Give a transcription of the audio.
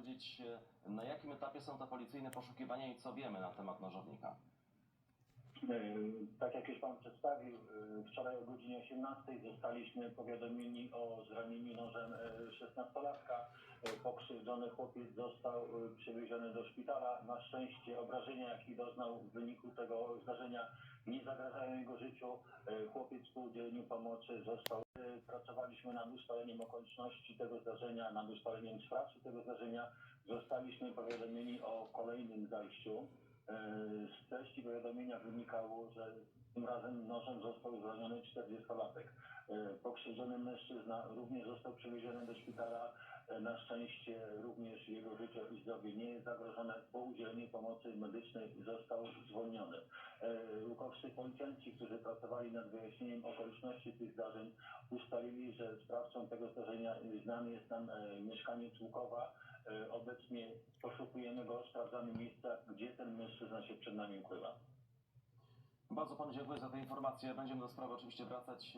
powiedzieć, e, na jakim etapie są te policyjne poszukiwania i co wiemy na temat nożownika? Yy, Tak jak już Pan przedstawił, yy, wczoraj o godzinie 18 zostaliśmy powiadomieni o zranieniu nożem yy, 16-latka. Yy, Pokrzywdzony chłopiec został przewieziony do szpitala. Na szczęście obrażenia, jakie doznał w wyniku tego zdarzenia, nie zagrażają jego życiu. Yy, Chłopiec po udzieleniu pomocy został. Yy, Pracowaliśmy nad ustaleniem okoliczności tego zdarzenia, nad ustaleniem sprawcy tego zdarzenia. Zostaliśmy powiadomieni o kolejnym zajściu. Z treści powiadomienia wynikało, że tym razem nożem został zraniony 40-latek. E, Pokrzywdzony mężczyzna również został przewieziony do szpitala. Na szczęście również jego życie i zdrowie nie jest zagrożone. Po udzieleniu pomocy medycznej został zwolniony. E, Łukowscy policjanci, którzy pracowali nad wyjaśnieniem okoliczności tych zdarzeń, ustalili, że sprawcą tego zdarzenia znany jest nam e, mieszkaniec Łukowa. E, Obecnie poszukujemy go, sprawdzamy miejsca, gdzie ten mężczyzna się przed nami ukrywa. Bardzo panu dziękuję za te informacje. Będziemy do sprawy oczywiście wracać.